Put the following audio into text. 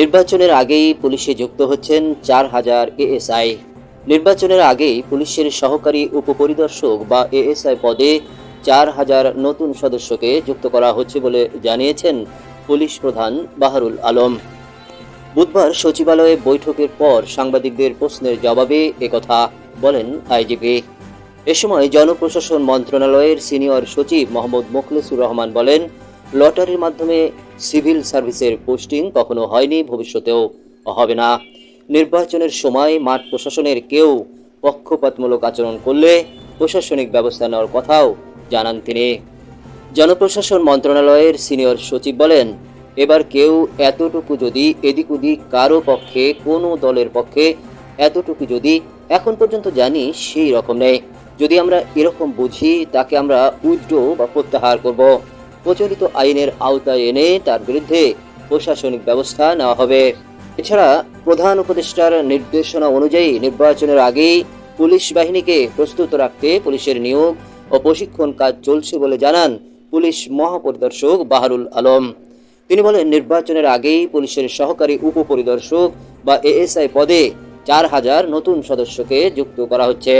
নির্বাচনের আগেই পুলিশে যুক্ত হচ্ছেন চার হাজার এএসআই। নির্বাচনের আগেই পুলিশের সহকারী উপপরিদর্শক বা এএসআই পদে চার হাজার নতুন সদস্যকে যুক্ত করা হচ্ছে বলে জানিয়েছেন পুলিশ প্রধান বাহারুল আলম। বুধবার সচিবালয়ে বৈঠকের পর সাংবাদিকদের প্রশ্নের জবাবে একথা বলেন আইজিপি। এ সময় জনপ্রশাসন মন্ত্রণালয়ের সিনিয়র সচিব মোহাম্মদ মোখলেসুর রহমান বলেন, লটারির মাধ্যমে সিভিল সার্ভিসের পোস্টিং কখনো হয়নি, ভবিষ্যতেও হবে না। নির্বাচনের সময় মাঠ প্রশাসনের কেউ পক্ষপাতমূলক আচরণ করলে প্রশাসনিক ব্যবস্থা নেওয়ার কথাও জানান তিনি। জনপ্রশাসন মন্ত্রণালয়ের সিনিয়র সচিব বলেন, এবার কেউ এতটুকু যদি এদিক ওদিক কারও পক্ষে, কোনো দলের পক্ষে এতটুকু যদি, এখন পর্যন্ত জানি সেই রকম নেই। যদি আমরা এরকম বুঝি, তাকে আমরা উইথড্র বা প্রত্যাহার করব। প্রচলিত আইনের আওতায় এনে তার বিরুদ্ধে প্রশাসনিক ব্যবস্থা নেওয়া হবে। এছাড়া প্রধান উপদেষ্টার নির্দেশনা অনুযায়ী নির্বাচনের আগেই পুলিশ বাহিনীকে প্রস্তুত রাখতে পুলিশের নিয়োগ ও প্রশিক্ষণ কাজ চলছে বলে জানান পুলিশ মহাপরিদর্শক বাহারুল আলম। তিনি বলেন, নির্বাচনের আগেই পুলিশের সহকারী উপপরিদর্শক বা এএসআই পদে চার হাজার নতুন সদস্যকে যুক্ত করা হচ্ছে।